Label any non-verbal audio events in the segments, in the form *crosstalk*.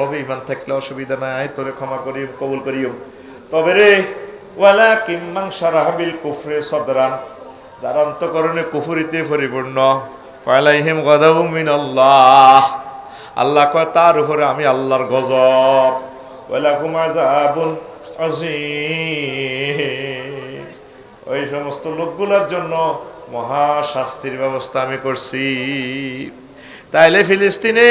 লবে ইমান থাকলে অসুবিধা নাই তোরে ক্ষমা করি কবুল করিও তবে রে ওয়ালা কিম্মাং সারাহাবিল কুফরে সদরান, যার অন্তকরণে কুফুরিতে পরিপূর্ণ। পয়লাইহিম গদাবু মিন আল্লাহ আল্লাহ কয়, তার উপরে আমি আল্লাহর গজব। ওয়ালা কুমার যাবুন ওই সমস্ত লোকগুলোর জন্য মহা শাস্তির ব্যবস্থা আমি করছি। তাইলে ফিলিস্তিনে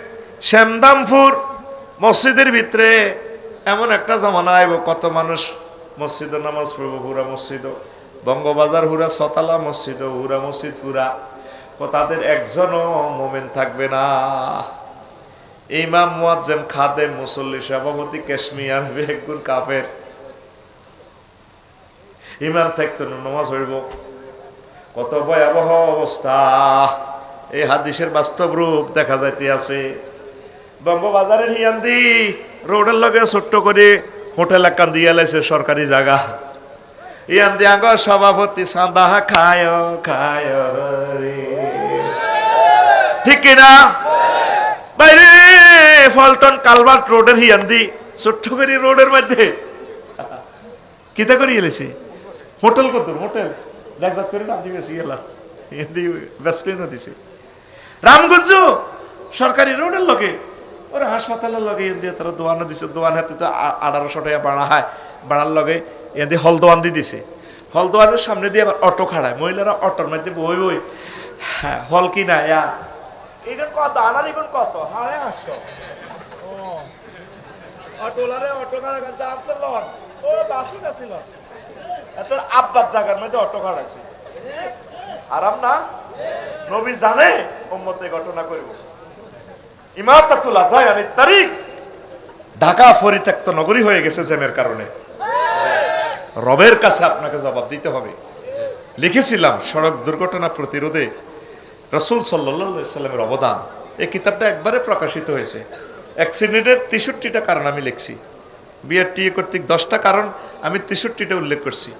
শ্যামদামপুর মসজিদের ভিতরে এমন একটা জামানা আইব, কত মানুষ মসজিদ নামাজ পড়ব, হুরা মসজিদ, বঙ্গবাজার হুরা, ছতালা মসজিদ, হুরা মসজিদ হুরা। ও তাদের একজনও মোমেন থাকবে না। ইমাম, মুয়াজ্জেম খাদে মুসল্লি, সভাপতি, কাশ্মীর, বেগুন, কাফের। ইমান থাকতো না নামাজ হইব কত ভয়াবহ অবস্থা। এই হাদিসের বাস্তব রূপ দেখা যাইতে আছে বঙ্গবাজারের হিয়ান্দি রোডের লগে ছোট্ট করে হোটেল একান দিয়ে লাইছে সরকারি জায়গা। ইয়ান্দি আঙ্গ সভাপতি সাদা খায় খায় ঠিক কিনা? বাইরে ফলটন কালভার্ট রোডের হিয়ান্দি, ছোট্ট করে রোডের মধ্যে। কিতা করি এলেছে হোটেল কত? হোটেল। দেখজাত করে নাম দিয়েছি এলাম হিন্দি ব্যস্তিনও দিছে। রামগঞ্জ সরকারি রোডের লগে ওরা হাসপাতালের লগে এন দিয়ে তারা দোয়ানো দিছে, দোয়ান হাতে তো আঠারোশো টাকা বাড়া হয়। বাড়ার লগে এন দিয়ে হল দোয়ান দিয়ে দিছে। হল দোয়ানের সামনে দিয়ে আবার অটো খাড়ায়। মহিলারা অটোর মধ্যে বই বই হ্যাঁ হল কি না ইয়া। এখান কত? আনার এখন কত? হাড়ে আসছো অটোলারে অটো খাড়া গেছে আপসে লন। ও, বাসি গেছে লন। এত আব্বার জায়গার মধ্যে অটো খাড়াইছে। আরাম না? নবী জানে, উম্মতে ঘটনা করব ইমাতাতুল আজায়ানি তারিখ। ঢাকা পরিত্যক্ত নগরী হয়ে গেছে জ্যামের কারণে। রবের কাছে আপনাকে জবাব দিতে হবে। লিখেছিলাম সড়ক দুর্ঘটনা প্রতিরোধে রসুল সাল্লা সাল্লামের অবদান। এই কিতাবটা একবারে প্রকাশিত হয়েছে। অ্যাক্সিডেন্টের তেষট্টিটা কারণ আমি লিখছি। বিআরটিএ কর্তৃক দশটা কারণ আমি তেষট্টিটা উল্লেখ করছি।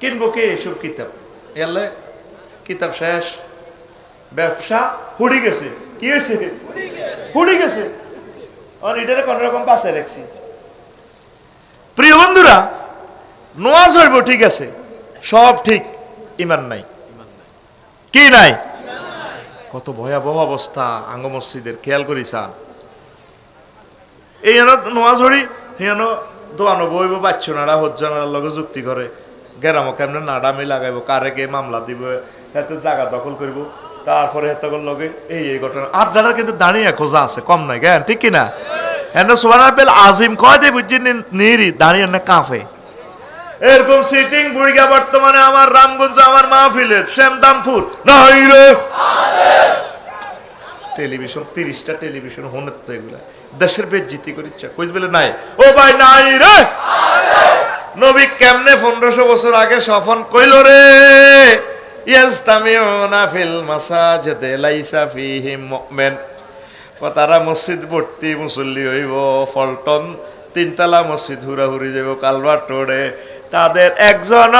কিনবো কে এসব কিতাব? এলে কিতাব শেষ। ব্যবসা হুড়ি গেছে। কি হয়েছে? হুড়ি গেছে। আর এটারে কোন রকম বাসায় রাখছি। প্রিয় বন্ধুরা নোয়াজ হইব, ঠিক আছে। সব ঠিক, ইমান নাই। কি নাই? কত ভয়াবহ অবস্থা, আঙ্গ মসজিদের, খেয়াল করিছান এই নোয়াজ হরি হেন দোয়ানো বইব, বাচ্চনারা, হজ্জানার লগে যুক্তি করে। গেরামো কেমনে নাডামি লাগাইব, কারে কে মামলা দিব, এতে জায়গা দখল করব। তারপরে হেতকল লগে এই এই ঘটনা। আর যারা কিন্তু দাঁড়িয়ে খোঁজা আছে, কম নাই, জ্ঞান, ঠিক কিনা? এনে সোহানা বেল আজিম কয় দে বুঝছি নিরি দাঁড়িয়ে না কাঁপে এরকম সিটিং বুড়িগা বর্তমানে আমার রামগঞ্জ, আমার মাহফিলে শ্যামদামপুর নাই রে। টেলিভিশন, তিরিশটা টেলিভিশন হনের তো এগুলা। দেশের বেজ্জিতি করিচ্ছে কইস বলে নাই। ও ভাই, নাই রে। নবী কেমনে পনেরোশো বছর আগে সফন কইল রে? ইয়াস্তামিউনা ফিল মাসাজিদে, লাইসা ফিহিম মুমিন। তারা মসজিদ ভর্তি মুসল্লি হইব, ফলটন, তিনতলা মসজিদ হুরাহুরি যাব কালভার টোড়ে তাদের একজন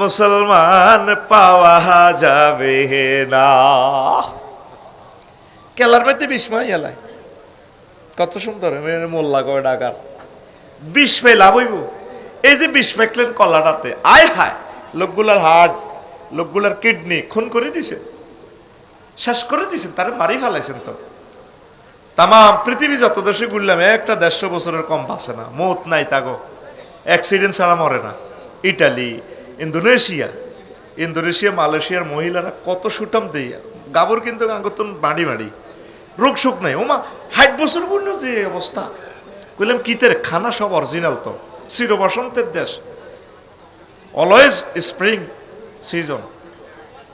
মুসলমান পাওয়া যাবে না। কেলার মধ্যে বিস্ময় এলাই কত সুন্দর মোল্লা করে ডাকার পাই লাভ হইব। এই যে মেকলেন কলাটাতে, আয় হায়, লোকগুলার হার্ট লোকগুলার কিডনি খুন করে দিছে। শেষ করে দিছেন তারা মারি ফেলাইছেন তো। তাম পৃথিবী যত দেশে ঘুরলাম, একটা দেড়শো বছরের কম বাঁচে না, মত নাই তাগো। অ্যাক্সিডেন্ট ছাড়া মরে না। ইটালি, ইন্দোনেশিয়া ইন্দোনেশিয়া, মালয়েশিয়ার মহিলারা কত সুটাম দেই গাবর কিন্তু গাঙ্গতন বাড়ি বাড়ি। রোগ সুখ নাই। ওমা, ষাট বছর পূর্ণ যে অবস্থা। কইলাম কিতের খানা সব অরিজিনাল তো। চির বসন্তের দেশ। Always spring season.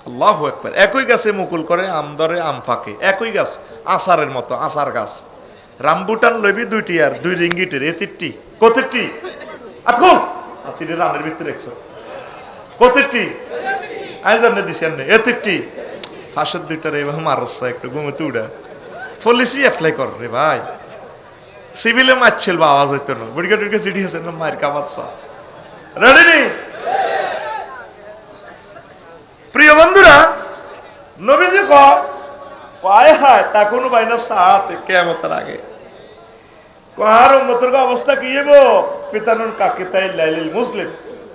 আল্লাহ একবার একই গাছে মুকুল করে, আম ধরে, আম ফাঁকে। একই গাছ আচারের মতো আচার গাছ। রামবুটান লইবি দুইটি আর, দুই রিঙ্গিটের। এ তিনটি কতেরটি? আতকুল তিনটি রানের ভিতরে রেখছো। কতেরটি? আয় জানে দিছি আনে এ তিনটি ফাঁসের দুইটার এবার মারসা একটু ঘুমোতে উড়া পলিসি অ্যাপ্লাই কর রে ভাই। সিভিলে মারছিল বা আওয়াজ হইতো না। বুড়িকা টুড়িকা চিঠি আছে, না, মায়ের কামাচ্ছা রেডি নি? প্রিয় বন্ধুরা, নবীজি কয় হায়, তা কোনো বাইনা সাথে কেমতের আগে। কার উম্মতের অবস্থা কি হইব পিতানুন কাকে তাই লাইলিল মুসলিম।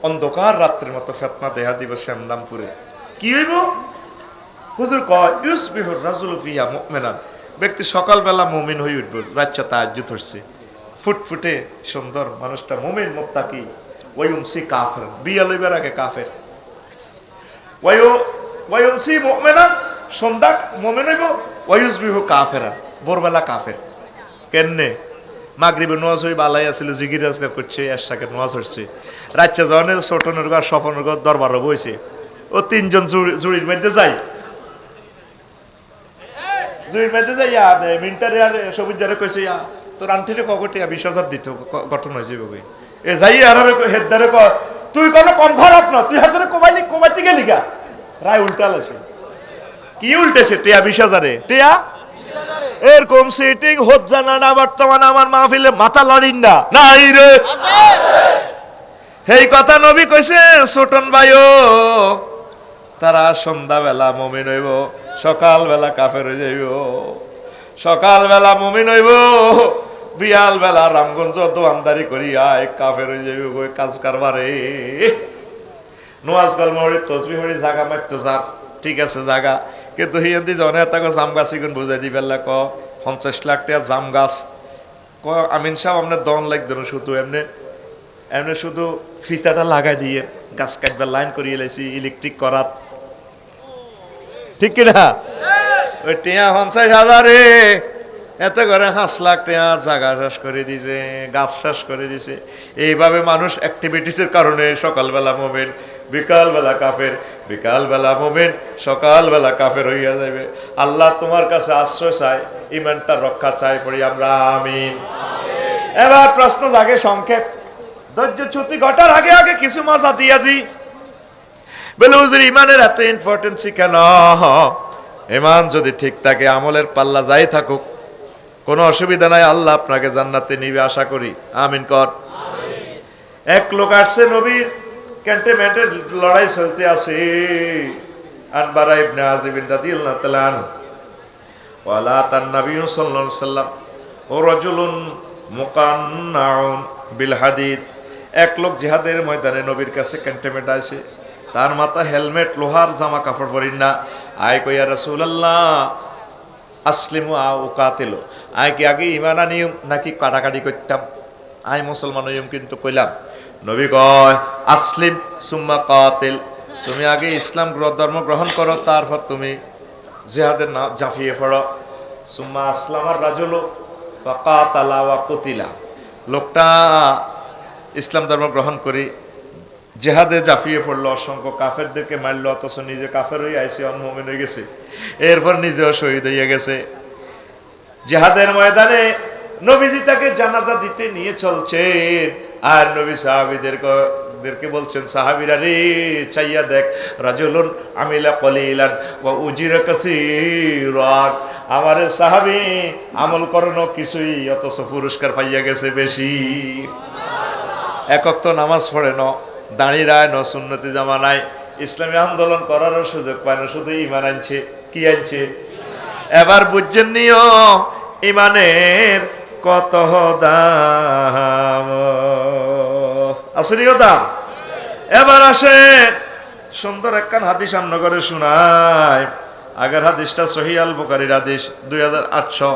অন্ধকার রাত্রির মতো ফেতনা দেহা দিব শ্যামদামপুরে কি হইব? হুজুর কয়, ইউসবিহুর রাজুল ফিয়া মুমিনান। ব্যক্তি সকালবেলা মুমিন হয়ে উঠবে রাচ্চা তাজ্জুদ হচ্ছে ফুটফুটে সুন্দর মানুষটা মুমিন, মুত্তাকি, ওয়ুমসি কাফের, বিয়া লইবার আগে কাফের। ওয়ু ওয়ুমসি মুমিনান সন্ধ্যা মুমিন হইব ওয়ুসবিহু কাফেরা ভোরবেলা কাফের কেননে মাগরিবে নোয়াজ বালাই আছিল জিগির রাজগার করছে এরশাকে নোয়াজ হচ্ছে রাচ্চা জনের ছোটনের ঘর স্বপনের ঘর দরবার বইছে ও তিনজন জুড়ির মধ্যে যায় জুড়ির মধ্যে যাই ইয়া মিন্টারে আর সবুজ যারে কইছে ইয়া তোর আন্টিরে কগটি বিশ হাজার দিত গঠন হয়েছে এ যাই, আর হেদারে তুই কোনো কনফার না, তুই হাজারে কমাইলি কমাইতে গেলি গা। রায় উল্টাল আছে কি উল্টেছে টিয়া বিশ হাজারে? টিয়া? এরকম সিটিং হচ্ছে না না বর্তমান আমার মাহফিলে মাথা লড়িন না। নাই রে। এই কথা নবী কইছে ছোটন ভাইও, তারা সন্ধ্যাবেলা মমিন হইব, সকালবেলা কাফের হয়ে যাইব। সকালবেলা মমিন হইব বিয়াল বেলা রামগঞ্জ দোয়ানদারি করি আয় কাফের হয়ে যাইব গো কাজ কারবারে। নোয়াজ কলম হরি তসবি হরি জাগা মারতো যার ঠিক আছে জাগা। কিন্তু হিয়াদি জনে তাকে জাম গাছ ইগুন বুঝাই দি পেলা ক পঞ্চাশ লাখ টাকা জাম গাছ। ক আমিন সাহেব আপনার দন লাগতো না শুধু এমনি এমনি শুধু ফিতাটা লাগাই দিয়ে গাছ কাটবার লাইন করিয়ে লাইছি ইলেকট্রিক করাত। ঠিক কিনা? ওই টিয়া পঞ্চাশ হাজারে। এত করে পাঁচ লাখ টিয়া জাগা শেষ করে দিছে, গাছ শেষ করে দিছে। এইভাবে মানুষ অ্যাক্টিভিটিসের কারণে সকালবেলা মোমেন, বিকালবেলা কাফের, বিকালবেলা মোমেন, সকালবেলা কাফের হইয়া যাবে আল্লাহ তোমার কাছে আশ্রয় চাই ইমানটা রক্ষা চাই পড়ি আমরা, আমিন। এবার প্রশ্ন জাগে সংক্ষেপ। ধৈর্য ছুটি ঘটার আগে আগে কিছু মজা দিয়া দি। বলে, হুজুর ইমানের এত ইম্পর্টেন্সি কেন? ইমান যদি ঠিক থাকে, আমলের পাল্লা যাই থাকুক কোনো অসুবিধা নাই, আল্লাহ আপনাকে জান্নাতে নিবে, আশা করি। আমিন, কর। এক লোক আসছে, নবীর ক্যান্টনমেন্টের লড়াই চলতে আছে। আনবারা ইবনে আজিবিন রাদিয়াল্লাহু তাআলা আনহু। ওয়ালা তান নবী আলাইহি সাল্লাম ও রাজুলুন মুকান্নাউন বিল হাদিদ। এক লোক জিহাদের ময়দানে নবীর কাছে ক্যান্টনমেন্ট আছে তার মাথা হেলমেট, লোহার জামা কাপড় পরিন না। আয় কইয়া রাসূলুল্লাহ আসলিমু আ ও কাতেলো। আয় কি আগে ইমান আনিম নাকি কাটাকাটি করতাম? আয় মুসলমান হইম কিন্তু কইলাম, নবী কয়, আসলিম সুম্মা কাতিল। তুমি আগে ইসলাম ধর্ম গ্রহণ করো, তারপর তুমি জিহাদের না জাফিয়ে পড়ো। সুম্মা আসলামার রাজুলো বা কাতালা ওয়া কতিলা। লোকটা ইসলাম ধর্ম গ্রহণ করি, জেহাদে জাফিয়ে পড়ল, অসংখ্য কাফেরদেরকে মারলো, অথচ নিজে কাফের হয়ে আইসি, অনমোমেন হয়ে গেছে। এরপর নিজেও শহীদ হয়ে গেছে। জেহাদের ময়দানে নবীজি তাকে জানাজা দিতে নিয়ে চলছেন। আর নবী সাহাবিদের বলছেন, সাহাবিরা রে, চাইয়া দেখ আমিলা কলিলান আমার সাহাবি আমল করানো কিছুই অথচ পুরস্কার পাইয়া গেছে বেশি। একক তো নামাজ পড়ে ন, দাঁড়িয়ে রায় ন সুন্নতি জামানায় ইসলামী আন্দোলন করারও সুযোগ পায় না, শুধু ইমান আনছে। কি আনছে? এবার বুঝছেন নিও, ইমানের কত দাম। আসরিও দাম? এবার আসে সুন্দর একখান হাতি সামনে করে শোনায় আগের হাদিসটা সহিয়াল আল বুকারির দুই হাজার আটশো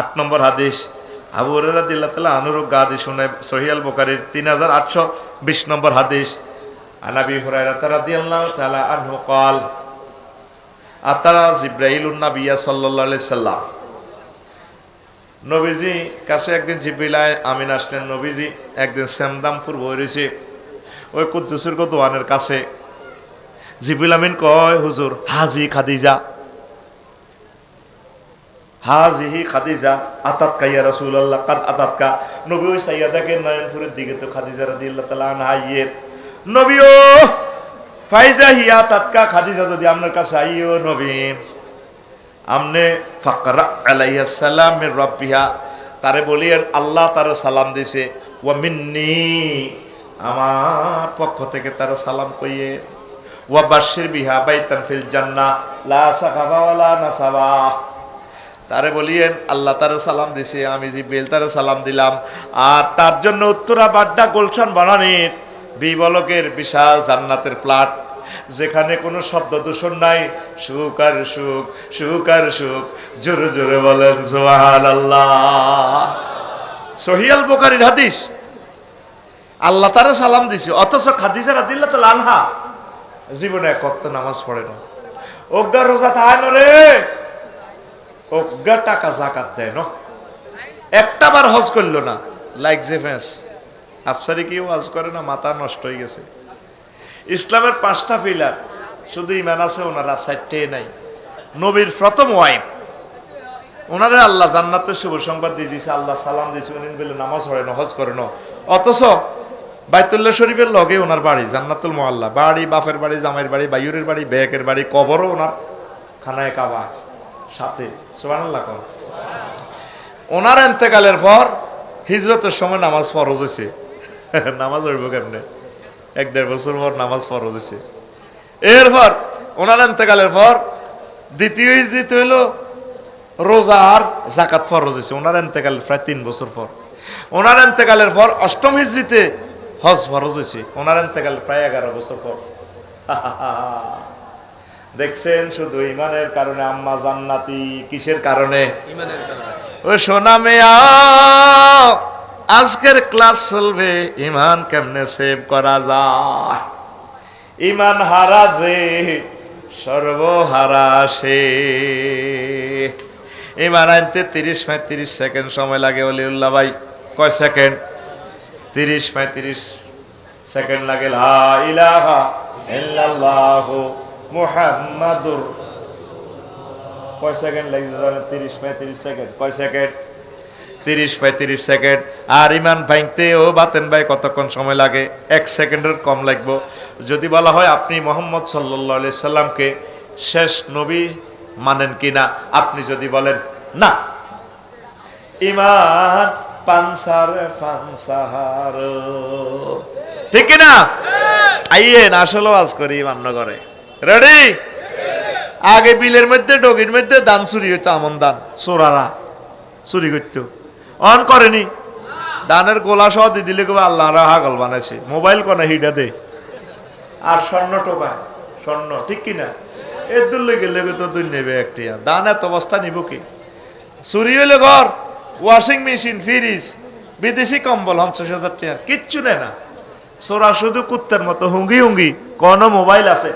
আট নম্বর হাদিস। আবু রাদিল্লা তালা আনুরূপ গাদি শুনে সহিয়াল বোকারির তিন হাজার আটশো বিশ নম্বর হাদিস। আনাবি হুরাই তারা দিয়াল্লাহ তালা আনহু কল আতারা জিব্রাইলুন নাবিয়া সাল্লাল্লাহু আলাইহি সাল্লাম। নবীজি কাছে একদিন জিব্রিলায় আমিন আসলেন, নবীজি একদিন শ্যামদামপুর বইরেছে ওই কুদ্দুসের দোয়ানের কাছে। জিব্রিল আমিন কয়, হুজুর, হাজি খাদিজা হাজিহি খাদিজা আতাতকা ইয়া রাসূলুল্লাহ, কাদ আতাতকা নবী ওই সাইয়াদাকে নয়নপুরের দিকে তো খাদিজা রাদিয়াল্লাহু তাআলা আনহা ইয়ের নবী ও ফাইজা হিয়া তাতকা খাদিজা যদি আপনার কাছে আইও নবী, আমনে ফাকরা আলাইহা সালাম মির রাব্বিহা, তারে বলিয়েন, আল্লাহ তারে সালাম দিছে, ওয়া মিন্নি, আমার পক্ষ থেকে তারে সালাম কইয়ে, ওয়া বাশির বিহা বাইতান ফিল জান্নাহ লা সাকাবা ওয়ালা নাসাবা। তারে বলিয়েন, আল্লাহ তারে সালাম দিছে, আমি জিব্রিল তারে সালাম দিলাম, আর তার জন্য উত্তরা বাড্ডা গুলশান বানানির বিবলকের বিশাল জান্নাতের প্লাট, যেখানে কোনো শব্দ দূষণ নাই। সুখ আর সুখ সুখ আর সুখ, জোরে জোরে বলেন সোহান আল্লাহ সহিয়াল বোকারির হাদিস, আল্লাহ তারা সালাম দিছে, অথচ খাদিজা রাদিল্লাহ তো লালহা জীবনে এক অক্ত নামাজ পড়ে না। অজ্ঞা রোজা না রে। অজ্ঞা টাকা জাকাত দেয় না। একটা বার হজ করল না, লাইক যে ফেস। আফসারি কেউ হজ করে না মাথা নষ্ট হয়ে গেছে? ইসলামের পাঁচটা পিলার, শুধু ইমান আছে, ওনারা চারটে নাই। নবীর প্রথম ওয়াইফ। ওনারে আল্লাহ জান্নাতের শুভ সংবাদ দিয়ে দিয়েছে আল্লাহ সালাম দিয়েছে উনি বলে নামাজ পড়ে না হজ করে না অথচ বাইতুল্লাহ শরীফের লগে ওনার বাড়ি, জান্নাতুল মোয়াল্লা বাড়ি, বাপের বাড়ি, জামাইয়ের বাড়ি বাইরের বাড়ি বেহেকের বাড়ি, কবরও ওনার খানায় কাবা সাথে। সুবহানাল্লাহ কর ওনার এন্তেকালের পর হিজরতের সময় নামাজ ফরজ হয়েছে *laughs* নামাজ হইব কেমনে? এক দেড় বছর পর নামাজ ফরজ হয়েছে। এরপর ওনার এন্তেকালের পর দ্বিতীয় ইজিত হইল রোজা আর জাকাত ফরজ হয়েছে। ওনার এন্তেকালের প্রায় তিন বছর পর। ওনার এন্তেকালের পর অষ্টম হিজরিতে হজ ফরজ হয়েছে। ওনার এন্তেকালের প্রায় এগারো বছর পর। *laughs* দেখছেন শুধু ইমানের কারণে আম্মা জান্নাতি কিসের কারণে। ও সোনা মেয়া! আজকের ক্লাস চলবে, ইমান কেমনে সেভ করা যায়? ইমান হারা যে, সর্বহারা সে। ইমান আনতে তিরিশ পঁয়ত্রিশ সেকেন্ড সময় লাগে অলিউল্লাহ ভাই। কয় সেকেন্ড? তিরিশ পঁয়ত্রিশ সেকেন্ড লাগে। কয় সেকেন্ড জানেন? তিরিশ পঁয়ত্রিশ সেকেন্ড। কয় সেকেন্ড? তিরিশ পঁয়ত্রিশ সেকেন্ড। আর ইমান ভাঙতে ও বাতেন ভাই কতক্ষণ সময় লাগে? এক সেকেন্ডের কম লাগবো। যদি বলা হয় আপনি মোহাম্মদ সাল্লি সাল্লামকে শেষ নবী মানেন কিনা? আপনি যদি বলেন না। ইমান পানসার পানসাহার। ঠিক কিনা আইয়েন আসলেও আজ করি ইমান নগরে রেডি আগে বিলের মধ্যে ডগির মধ্যে দান চুরি হইতো আমন দান। চোরারা চুরি করতো। অন করেনি। দানের গোলা সহ দিয়ে দিলে কেউ আল্লাহ হাগল বানাইছে। মোবাইল কনে হিডা দে। আর স্বর্ণ টোকা স্বর্ণ, ঠিক কিনা? এর দূর লেগে লেগে তো দুই নেবে একটি দান এত অবস্থা নিব কি? চুরি হইলে ঘর ওয়াশিং মেশিন ফ্রিজ বিদেশি কম্বল, পঞ্চাশ হাজার টাকা। কিচ্ছু নেয় না। সোরা শুধু কুত্তার মতো হুঙ্গি হুঙ্গি। কোন মোবাইল আছে?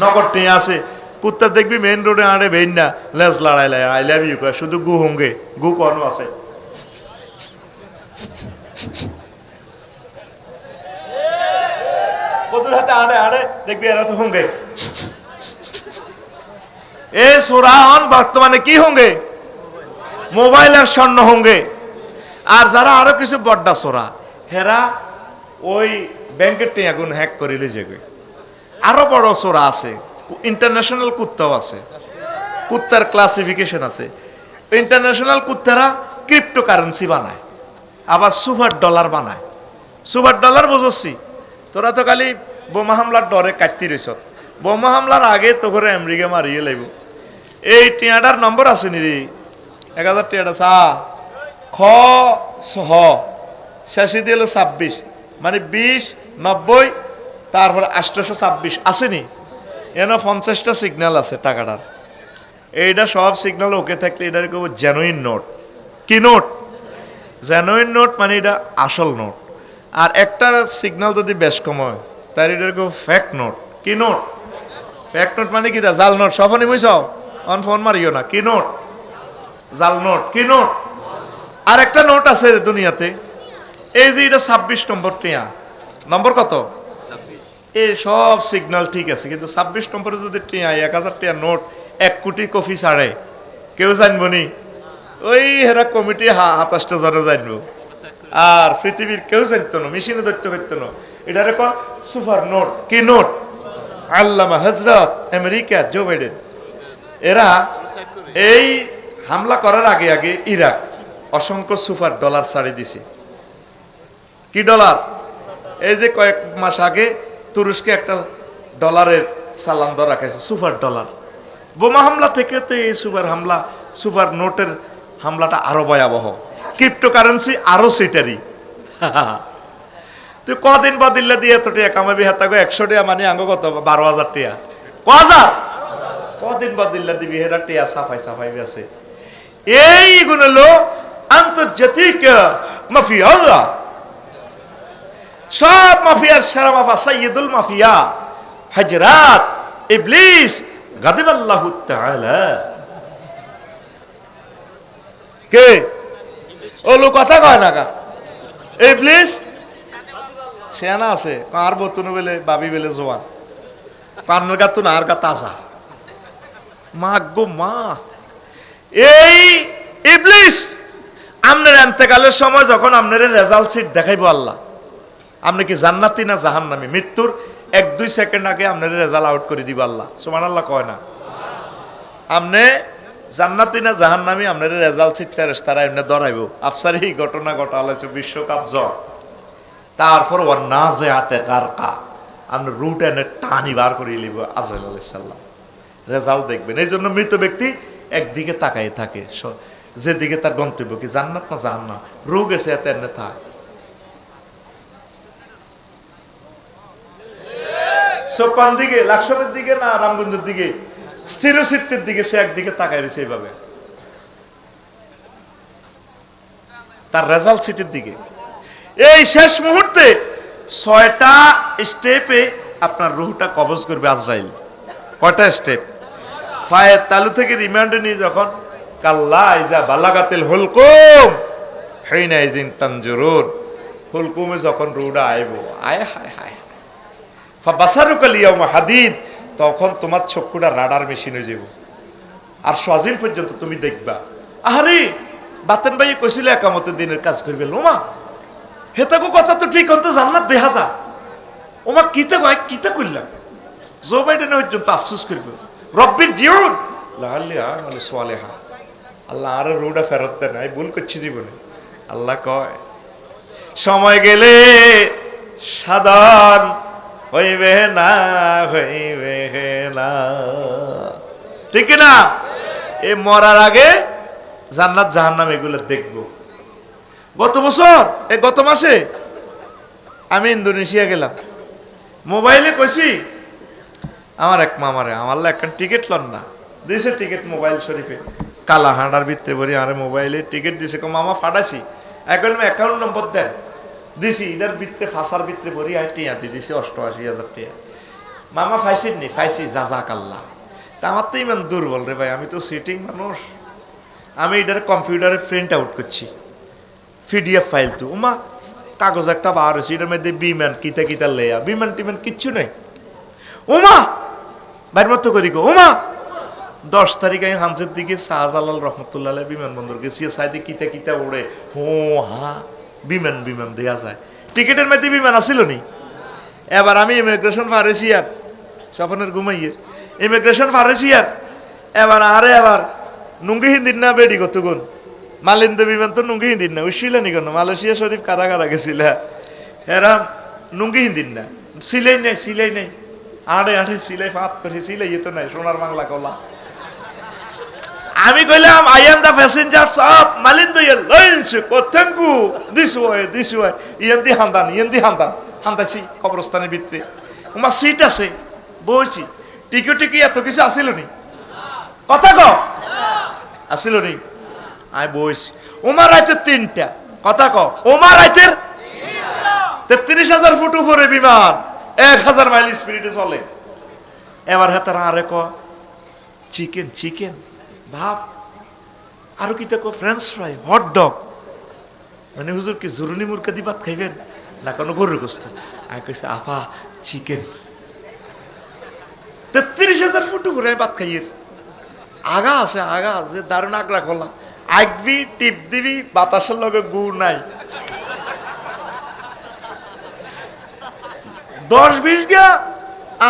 নগর টিয়া আছে। কুত্তা দেখবি মেন রোডে আড়ে বেইন না, লেজ লড়াই লাই আই লাভ ইউ শুধু গু হুঙ্গে, গু কর্ম আছে। কদুর হাতে আড়ে আড়ে, দেখবি এরা তো হুঙ্গে। এ সোরাহন, বর্তমানে কি হুঙ্গে? মোবাইল আর স্বর্ণ হুঙ্গে। আর যারা আরও কিছু বড্ডা সোরা, হেরা ওই ব্যাংকের টিয়াগুন হ্যাক করিলে যেগুলো আরও বড় সোরা আছে। ইন্টারন্যাশনাল কুত্তাও আছে। কুত্তার ক্লাসিফিকেশন আছে। ইন্টারন্যাশনাল কুত্তারা ক্রিপ্টো কারেন্সি বানায়, আবার সুপার ডলার বানায়। সুপার ডলার বুঝছি তোরা তো খালি বোমা হামলার ডরে কাটতি রেছ বোমা হামলার আগে তো করে আমেরিকা মারিয়ে লাগব এই টিয়াটার নম্বর আছে নি এক হাজার টিয়াটা চা খ হ। শেষে দিয়ে হলো ছাব্বিশ। মানে বিশ, নব্বই, তারপরে আষ্টশো ছাব্বিশ। আসেনি? এন পঞ্চাশটা সিগন্যাল আছে টাকাটার। এইটা সব সিগন্যাল ওকে থাকলে এটার কেউ জেনুইন নোট কি নোট জেনুইন নোট মানে এটা আসল নোট আর একটা সিগন্যাল যদি বেশ কম হয় তার এটার কেউ ফ্যাক নোট কি নোট ফ্যাক নোট মানে কি জাল নোট সফনি মুইছ অন ফোন মারিও না। কি নোট জাল নোট কি নোট আর একটা নোট আছে দুনিয়াতে। এই যে এটা ছাব্বিশ নম্বর টিয়া। নম্বর কত? এই সব সিগনাল ঠিক আছে, কিন্তু ছাব্বিশ নম্বরে যদি টিয়া, এক হাজার টিয়া নোট, এক কোটি কপি ছাড়ে, কেউ জানব নি? ওই হেরা কমিটি হাতাশটা জনে জানব। আর পৃথিবীর কেউ জানতো না, মেশিনে ধরতে পারতো না। এটা রেখো সুপার নোট, কি নোট? আল্লামা হজরত আমেরিকা, জো বাইডেন। এরা এই হামলা করার আগে আগে ইরাক অসংখ্য সুপার ডলার ছাড়ি দিছে। কি ডলার? এই যে কয়েক মাস আগে তুরস্কে একটা ডলারের সালাম দর রাখাইছে, সুপার ডলার। বোমা হামলা থেকে তো এই সুপার হামলা, সুপার নোটের হামলাটা আরও ভয়াবহ। ক্রিপ্টো কারেন্সি আরও সেটারি। তুই কদিন বাদিল্লা দিয়ে তো টিয়া কামাবি হাতা গো একশো টিয়া মানে আঙ্গ কত? বারো হাজার টিয়া ক হাজার? কদিন বাদিল্লা দিবি, হেরা টিয়া সাফাই সাফাই আছে এই গুণ হলো আন্তর্জাতিক, মাফিয়া সব মাফিয়ার সেরা মাফা সাইয়দুল মাফিয়া, হজরাত, ইবলিস, গাদিবাল্লাহু তাআলা। কে? ও লোক কথা কয় না কা? ইবলিস? সেনা আছে। আর বতুন বেলে, বাবি বেলে জোয়ান। কান্নার গাত না আর গা তাজা। মা গো মা। এই ইবলিস আপনার এন্তেকালের সময় যখন আপনার রেজাল্ট সিট দেখাইবো আল্লাহ। আপনি কি জান্নাতি না জাহান্নামি? মৃত্যুর এক, দুই সেকেন্ড আগে আপনার রেজাল্ট আউট করে দিব আল্লাহ। সুমান আল্লাহ কয় না? আপনি জান্নাতি না জাহান্নামি আপনার রেজাল্ট ফেরেস তারা এমনি দরাইব আফসার এই ঘটনা ঘটালেছে বিশ্বকাপ জ্বর। তারপর ওর না যে হাতে কার কা আপনি রুট এনে টানি বার করে লিব আজরাইল আলাইসাল্লাম রেজাল্ট দেখবেন। এই জন্য মৃত ব্যক্তি একদিকে তাকাই থাকে। যেদিকে তার গন্তব্য কি জান্নাত না জাহান্নাম? রু গেছে এতে এনে থাক সোপান দিকে, লাকসামের দিকে না রামগঞ্জের দিকে? স্থিরচিত্তের দিকে সে একদিকে তাকাই রয়েছে এইভাবে। তার রেজাল্ট সিটের দিকে। এই শেষ মুহূর্তে ছয়টা স্টেপে আপনার রুহটা কবজ করবে আজরাইল। কয়টা স্টেপ? ফায়ের তালু থেকে রিমান্ডে নিয়ে যখন, কাল্লা ইজা বালাগাতিল হুলকুম হেইনা ইজিন তানজুরুন। হুলকুমে যখন রুহটা আইব, আয় হায় হায়। হাদিদ, তখন তোমার চক্ষুটা রাডার মেশিন যাব আর সজিম পর্যন্ত তুমি দেখবা। আহারে, বাতেন ভাই কইছিল, একামতে দিনের কাজ করবে। লোমা, হেতাকো কথা তো ঠিক হতো জান্নাত দেখা যা। ওমা, কিতে কয়, কিতে করলাম জো বাইডেন পর্যন্ত আফসোস করবে। রব্বির জিউন লাহাল্লি আমলে সোয়ালেহা আল্লাহ আরে রোডা ফেরত দেন, আমি ভুল করছি জীবনে। আল্লাহ কয়, সময় গেলে সাধন হইবে না হইবে না। ঠিক না এ মরার আগে জান্নাত জাহান্নাম এগুলো দেখব। গত বছর, এ গত মাসে আমি ইন্দোনেশিয়া গেলাম। মোবাইলে কইছি, আমার এক মামারে, আমার একটা টিকিট লন না। দিয়েছে টিকিট মোবাইল শরীফে। কালা হাঁটার ভিতরে বলি, আরে মোবাইলে টিকিট দিছে। মামা ফাটাছি এখন অ্যাকাউন্ট নম্বর দেন। দিছি ইদার ভিতরে ফাঁসার ভিতরে বলি আর টিয়া দিয়ে দিছি, অষ্টআশি হাজার টিয়া। মামা ফাইসির নি ফাইসি জাজাক আল্লাহ তা আমার তো ইমান দুর্বল রে ভাই, আমি তো সিটিং মানুষ। আমি এটার কম্পিউটারে প্রিন্ট আউট করছি পিডিএফ ফাইল তো। ওমা কাগজ একটা বার হয়েছে, এটার মধ্যে বিমান কিতা কিতা লেয়া। বিমান টিমান কিচ্ছু নেই। ওমা বাইর মতো করি গো ওমা দশ তারিখ আমি হামসের দিকে শাহজালাল রহমতুল্লাহ বিমানবন্দর গেছি সাইডে কিতা কিতা উড়ে, হো, হা। বিমান বিমান, দেয়া যায়। টিকিটের মধ্যে বিমান আসিল নি? এবার আমি ইমিগ্রেশন ফারেছি আর, স্বপনের ঘুমাইয়ে। ইমিগ্রেশন ফারেছি আর, এবার আরে এবার, নুঙ্গি হিন্দির না বেডি কত গুণ? মালিন্দ বিমান তো নুঙ্গি হিন্দির না, উশিলা নি কেন? মালয়েশিয়া শরীফ কারা কারা গেছিল? এরা নুঙ্গি হিন্দির না। সিলাই নেই সিলাই নেই। আড়ে আড়ে সিলাই ফাত করে সিলাই তো নাই, সোনার বাংলা কলা। আমি কইলাম আই এম দ্য প্যাসেঞ্জার সব অফ মালিন্দ লাইন্স কোথেঙ্কু দিস ওয়ে দিস ওয়ে ইয়েন্দি হান্দান ইয়েন্দি হান্দান হান্দাছি কবরস্থানের ভিতরে। আমার সিট আছে, বইছি। টিকি টিকি এত কিছু আসিল নি? কথা ক। আসিল নি? আমি বইছি। ওমার রাইতের তিনটা। কথা ক। ওমার রাইতের? তেত্রিশ হাজার ফুট উপরে বিমান। এক হাজার মাইল স্পিরিটে চলে। এবার হ্যাঁ তারা আরে ক। Chicken chicken. ভাব আরও কি দেখো ফ্রেঞ্চ ফ্রাই হট ডগ মানে হুজুর কি জরুনি মুরগা দি ভাত খাইবেন? না কোনো গরুর গোস্ত? আমি কইছে আফা চিকেন তেত্রিশ হাজার ফুট উপরে ভাত খাইয়ের আগা আছে আগা আছে দারুণ আগরা খোলা আগবি টিপ দিবি বাতাসের লগে গু নাই। দশ বিশ গা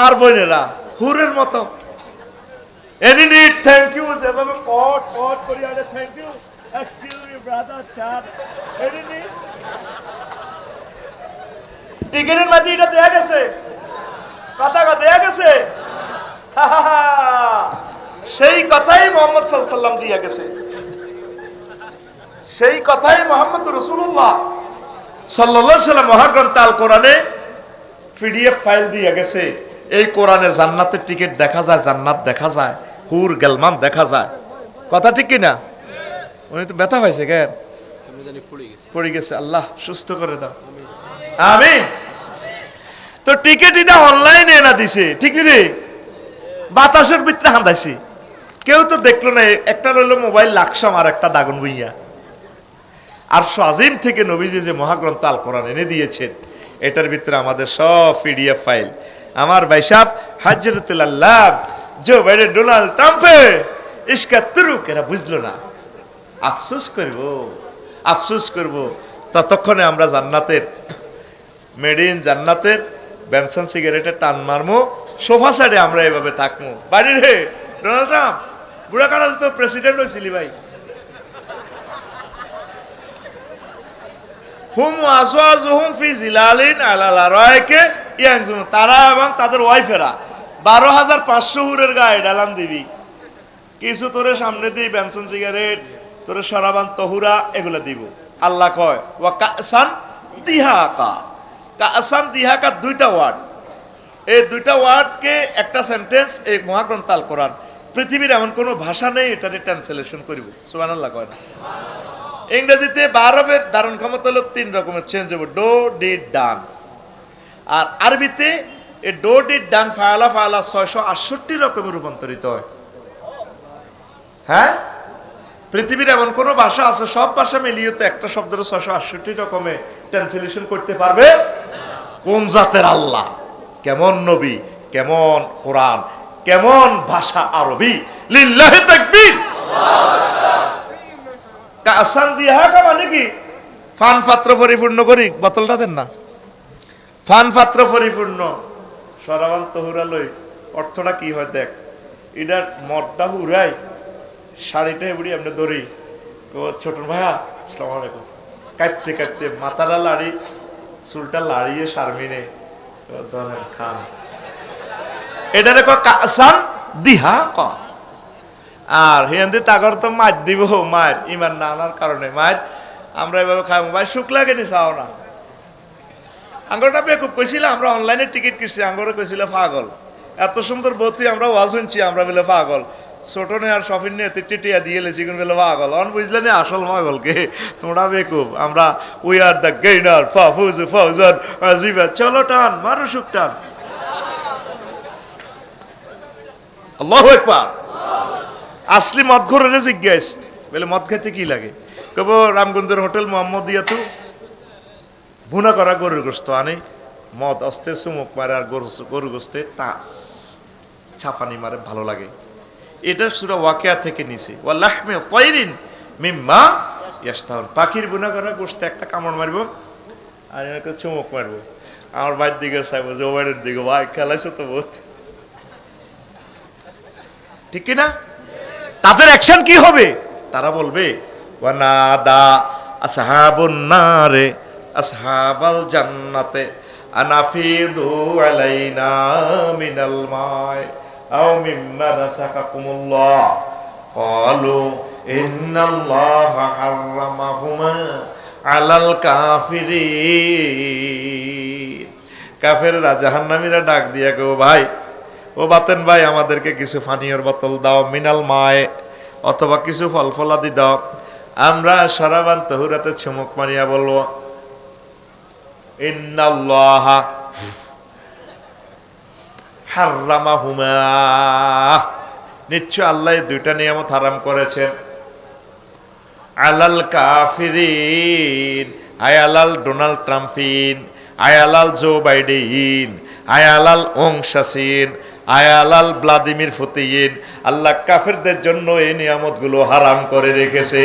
আর বোনেরা হুরের মতো এনি থ্যাংক ইউ যেভাবে কট কট করি আরে thank you excuse me brother চার এনি নিড টিকেটের মাঝে এটা দেয়া গেছে। কথা কথা দেয়া গেছে। সেই কথাই মোহাম্মদ সাল্লাম দিয়া গেছে। সেই কথাই মোহাম্মদ রসুল্লাহ সাল্লাহ সাল্লাম মহাগ্রন্থ আল কোরআনে পিডিএফ ফাইল দিয়ে গেছে। এই কোরআনে জান্নাতের টিকিট দেখা যায়, জান্নাত দেখা যায়। হুর গেলমান দেখা যায়। কথা ঠিক কিনা? উনি তো ব্যথা পাইছে কেন পড়ে গেছে। আল্লাহ সুস্থ করে দাও। আমি তো টিকিট এটা অনলাইনে না দিছে, ঠিক রে? বাতাসের ভিতরে হাঁদাইছি। কেউ তো দেখল না, একটা রইল মোবাইল লাকসাম আর একটা দাগন বইয়া আর আজিম থেকে নবীজি যে মহাগ্রন্থ আল কোরআন এনে দিয়েছেন, এটার ভিতরে আমাদের সব পিডিএফ ফাইল। আমার ভাইসাব হাজরতুল্লাহ জো বাইডেন ডোনাল্ড ট্রাম্পে ইস্কা তুরুক, এরা বুঝলো না। আফসোস করব আফসোস করব। ততক্ষণে আমরা জান্নাতের মেড ইন জান্নাতের বেনসন সিগারেটের টান মারমো, সোফা সাইডে আমরা এভাবে থাকব বাড়ির হে ডোনাল্ড ট্রাম্প, বুড়া কানাল তো প্রেসিডেন্ট হয়েছিলি ভাই। হুম আসওয়াজুহুম ফি জিলালিন আলাল আরাইকে ইয়ানজুন তারা এবং তাদের ওয়াইফেরা বারো হাজার পাঁচশো হুরের গায়ে ডালান দিবি। কিছু তোরে সামনে দিই, বেনসন সিগারেট, তোরে সরাবান তহুরা, এগুলা দিব। আল্লাহ কয়, ওয়া কাসান দিহাকা। কাসান দিহাকা দুইটা ওয়ার্ড। এই দুইটা ওয়ার্ডকে একটা সেন্টেন্স এই মহাগ্রন্থ আল কোরআন। পৃথিবীর এমন কোনো ভাষা নেই এটারে ট্রান্সলেশন করিব। সুবহানাল্লাহ কয় না। ইংরেজিতে বারবের ধারণ ক্ষমতা হলো তিন রকমের। চেঞ্জ হবে ডো ডিড ডান। আর আরবিতে এই ডো ডিড ডান ফায়ালা ফায়ালা ছয়শো আটষট্টি রকমের রূপান্তরিত হয়। হ্যাঁ? পৃথিবীর এমন কোন ভাষা আছে, সব ভাষা মিলিয়ে তো একটা শব্দের ছয়শো আটষট্টি রকমে ট্রান্সলেশন করতে পারবে? কোন জাতের আল্লাহ? কেমন নবী? কেমন কোরআন? কেমন ভাষা আরবি? লিল্লাহি তাকবীর! কাসান দিয়ে হাঁকা মানে কি? ফান পাত্র পরিপূর্ণ করি, বোতলটা দেন না। ফান পাত্র পরিপূর্ণ। সরাবান তহুরা লই অর্থটা কি হয় দেখ। এটার মদটা হুরাই, শাড়িটা এবড়ি আমরা ধরি ছোট ভাইয়া, আসসালামু আলাইকুম। কাটতে কাটতে মাথাটা লাড়ি, চুলটা লাড়িয়ে শারমিনে খান। এটারে ক কাসান দিহা? ক আর হিন্দি তাগর তো মাছ দিব মাছ ইমান না আনার কারণে মাছ আমরা এভাবে খাব ভাই শুক লাগেনি চাও না? আঙ্গরটা বেকুব কইছিল আমরা অনলাইনে টিকিট কিনছি। আঙ্গরে কইছিল, পাগল। এত সুন্দর বতি, আমরা ওয়াজ শুনছি, আমরা বলে পাগল। ছোট নে আর শপিং নিয়ে টিটিয়া দিয়ে লেছি কোন বলে পাগল। অন বুঝলে না, আসল পাগল কে? তোমরা বেকুব, আমরা উই আর দ্য গেইনার ফাফুজ ফাউজার জিবা চলো টান, মারো শুক টান। আল্লাহু আকবার। আসলি মদ ঘরে জিজ্ঞেস। বলে, মদ খেতে কি লাগে? কব রামগঞ্জের হোটেল মোহাম্মদ ইয়াতু ভুনা করা গরুর গোস্ত আনে, মদ অস্তে চুমুক মারে আর গরু গরু গোস্তে টাচ, ছাপানি মারে, ভালো লাগে। এটা সুরা ওয়াকিয়া থেকে নিছে। ওয়া লাহমে পয়রিন মিম্মা ইয়াস্তাহন পাখির বুনা করা গোস্তে একটা কামড় মারবো আর একটা চুমুক মারবো। আমার ভাইয়ের দিকে চাইব যে ওয়াইনের দিকে, ভাই, খেলাইছে তো বোধ ঠিক কিনা? তাদের অ্যাকশন কি হবে? তারা বলবে ওয়ানাদা আসহাবুন নারে আসহাবাল জান্নাতে, আনাফিদু আলাইনা মিনাল মাই, আও মিম্মা রাসাকাকুমুল্লাহ ক্বালু ইন্নাল্লাহা হাররামাহুমা আলাল কাফিরিন। কাফেররা জাহান্নামীরা ডাক দিয়া গো ভাই, ও বাতেন ভাই, আমাদেরকে কিছু পানীয়র বোতল দাও মিনাল মায়, অথবা কিছু ফল ফলাদি দাও। আমরা সারাবান তহুরাতে ছুমুক মারিয়া বলব ইন্নাল্লাহ নিশ্চয় আল্লাহ দুইটা নিয়ামত হারাম করেছেন। আলাল কাফিরিন আয় আলাল ডোনাল্ড ট্রাম্পিন আয় আলাল জো বাইডেইন আয় আলাল অংশাসিন আয়ালাল ভ্লাদিমির ফতিইন। আল্লাহ কাফেরদের জন্য এই নিয়ামতগুলো হারাম করে রেখেছে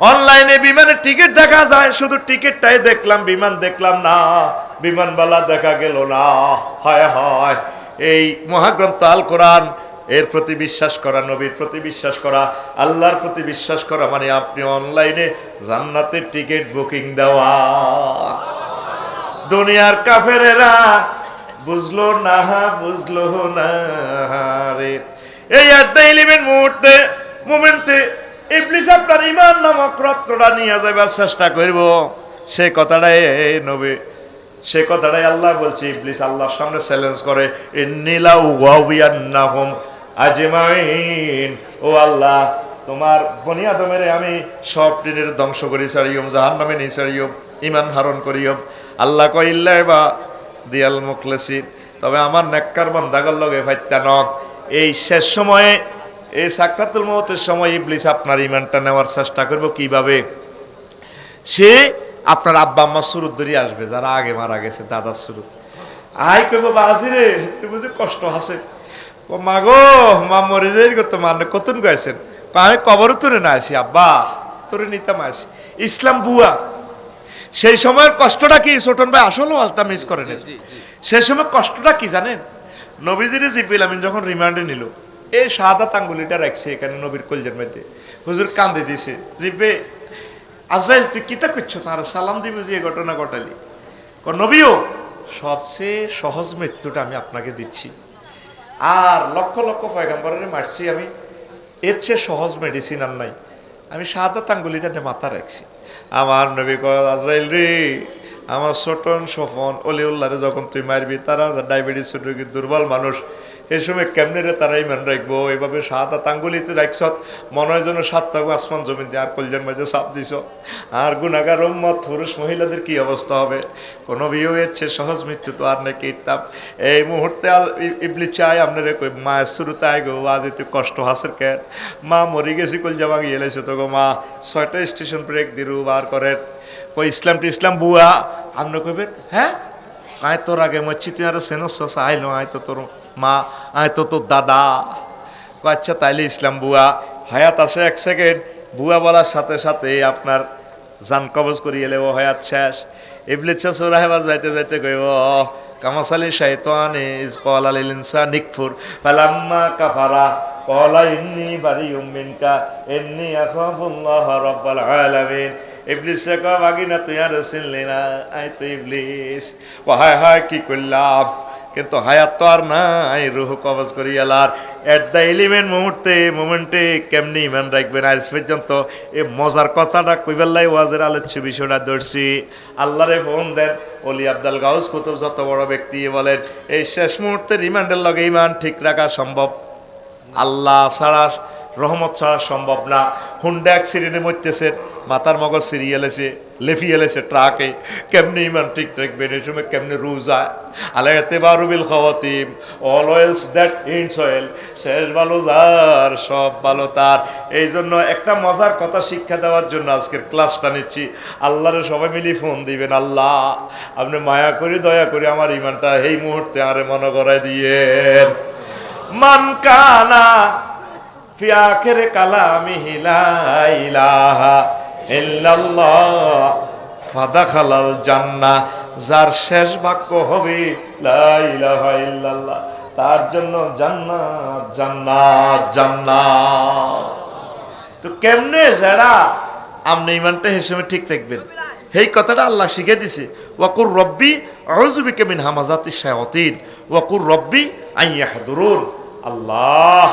অনলাইনে বিমানের টিকিট দেখা যায়, শুধু টিকিটটাই দেখলাম, বিমান দেখলাম না, বিমানবালা দেখা গেল না। হায় হায়, এই মহাগ্রন্থ আল কোরআন, এর প্রতি বিশ্বাস করা, নবীর প্রতি বিশ্বাস করা, আল্লাহর প্রতি বিশ্বাস করা মানে আপনি অনলাইনে জান্নাতের টিকিট বুকিং দেওয়া। দুনিয়ার কাফেরেরা বুঝলো না বুঝলো না রে। এই ইলিমের মুহূর্তে, মোমেন্টে ইবলিস আপনার ইমান নামক রত্নটা নিয়ে যাবার চেষ্টা করব। সে কথাটাই নবী, সে কথাটাই আল্লাহ বলছে, ইবলিস আল্লাহর সামনে চ্যালেঞ্জ করে ইন্নিলা উগাউয়ান্নাহুম আজমাইন। ও আল্লাহ, তোমার বনি আদমের আমি সব দিনের ধ্বংস করি ছাড়িয়ম জাহান নামে নি ছাড়িয়ম ইমান হারণ করিয়ম আল্লাহ কইল্লাই বা দিয়াল মুখলেসিন। তবে আমার নেককার বন্ধাগর লগে ফাইত্যা নক। এই শেষ সময়ে এই সাক্ষাতুল মহতের সময় ইবলিস আপনার ইমানটা নেওয়ার চেষ্টা করব। কীভাবে? সে আপনার আব্বা আম্মা সুরুত ধরে আসবে যারা আগে মারা গেছে দাদার সুরুত আই কইব বাজি রে তুই বুঝি কষ্ট আছে? ও মা গো মা মরে যাই গো তো মানে কতন গাইছেন আমি কবর তুলে না আসি আব্বা তোরে নিতাম আসি ইসলাম বুয়া সেই সময়ের কষ্টটা কি? ছোটন ভাই আসলে ওয়াজটা মিস করে নেন সেই সময় কষ্টটা কি জানেন? নবীজির জিবিল আমি যখন রিমান্ডে নিল এই সাদা আঙ্গুলিটা রাখছে এখানে নবীর কলজের মধ্যে। হুজুর কান্দে দিছে জিব্বে আজরাইল, তুই কিতা করছ? তার সালাম দিবি যে ঘটনা ঘটালি। নবীও, সবচেয়ে সহজ মৃত্যুটা আমি আপনাকে দিচ্ছি। আর লক্ষ লক্ষ পয়গাম্বরের মারছি আমি, এর চেয়ে সহজ মেডিসিন আর নাই। আমি সাদা আঙ্গুলিটা নিয়ে মাথা রাখছি। আমার নবী আজরাইল রে, আমার ছোটন সফন অলিউল্লাহরে যখন তুই মারবি, তারা ডায়াবেটিস দুর্বল মানুষ। এই সময় কেমনে রে তারা ইমান রাখব এভাবে সাদা তাঙ্গুলিতে রাখছ মনে হয় যেন সাত থাকব আসমান জমিন দিয়ে আর কলজার মাঝে চাপ দিছ। আর গুণাগার উম্মত, পুরুষ মহিলাদের কি অবস্থা হবে? কোনো বিয়ে চেয়ে সহজ মৃত্যু তো আর নাকি ইতাম এই মুহূর্তে ইবলি চাই আপনার মায়ের শুরুতে আয় গো, আজ এতে কষ্ট হাসের কেন মা, মরি গেছি কলজা ভাঙি এলেছে তো গো, মা, ছয়টা স্টেশন ব্রেক দিরু, বার করে কই ইসলাম টি ইসলাম বুয়া? আপনি কইবেন হ্যাঁ? আয় তোর আগে মচ্ছি তুই আর সেনস আইলো আয় তো তোর মা, আয় তো তোর দাদা। আচ্ছা তাইলে ইসলাম বুয়া। হায়াত আছে এক সেকেন্ড বুয়া বলার সাথে সাথে আপনার জান কবজ করি এলে, ও হায়াত শেষ। ইবলিচ্ছা সোরাহেবা যাইতে যাইতে কই ও কামাসালি শাইতান ইজ কলা লিল ইনসান নিকফুর ফালাম্মা কাফারা কলা ইন্নি বারিউম মিনকা, ইন্নি আখাফুল্লাহ রাব্বাল আলামিন। ইবলিস কয় বাগিনা তুই আর চিনলি না আই তো ইবলিস। ও হায় হায় কি করলাম কিন্তু হায়াত তো আর নাই, রুহ কবজ করি এলার এট দ্য এলিমেন্ট মুহূর্তে, মোমেন্টে কেমনি ইমান রাখবেন? আজ পর্যন্ত এই মজার কথাটা কইবেল্লাই ওয়াজের আলোচ্য বিষয়টা ধরছি। আল্লাহরে ফোন দেন অলি আব্দাল গাউস কুতুব যত বড় ব্যক্তি বলেন, এই শেষ মুহূর্তে রিমান্ডের লগে ইমান ঠিক রাখা সম্ভব। আল্লাহ ছাড়া রহমত ছাড়া সম্ভব না। হুন্ডা অ্যাক্সিডেন্টে মরতেছে, মাথার মগজ সিরিয়ে এলেছে লেফি এলেছে ট্রাকে কেমনি ইমান ঠিক রাখবেন এই সময় কেমনি রুজা? আলাইতে বারুবিল খাওয়াতিম। অল অয়েলস দ্যাট ইনস অয়েল শেষ ভালো যার, সব ভালো তার। এই জন্য একটা মজার কথা শিক্ষা দেওয়ার জন্য আজকের ক্লাসটা নিচ্ছি। আল্লাহরে সবাই মিলি ফোন দিবেন, আল্লাহ, আপনি মায়া করে, দয়া করে আমার ইমানটা এই মুহূর্তে আরে মনে করাই দিয়ে মান কানা ফি আখির কালামিহি লা ইলাহা ইল্লাল্লাহ। ফাদাখালাল জান্নাহ যার শেষ বাক্য হবে লা ইলাহা ইল্লাল্লাহ। তার জন্য জান্নাত জান্নাত জান্নাত। তো কেমনে যারা আপনি ইমানটা হিসেবে ঠিক রাখবেন? এই কথাটা আল্লাহ শিখে দিছে। ওয়াকুর রব্বি আউযুবিকা মিন হামাজাতিশ শায়াতিন। ওয়াকুর রব্বি আইয়াহদুরুন আল্লাহ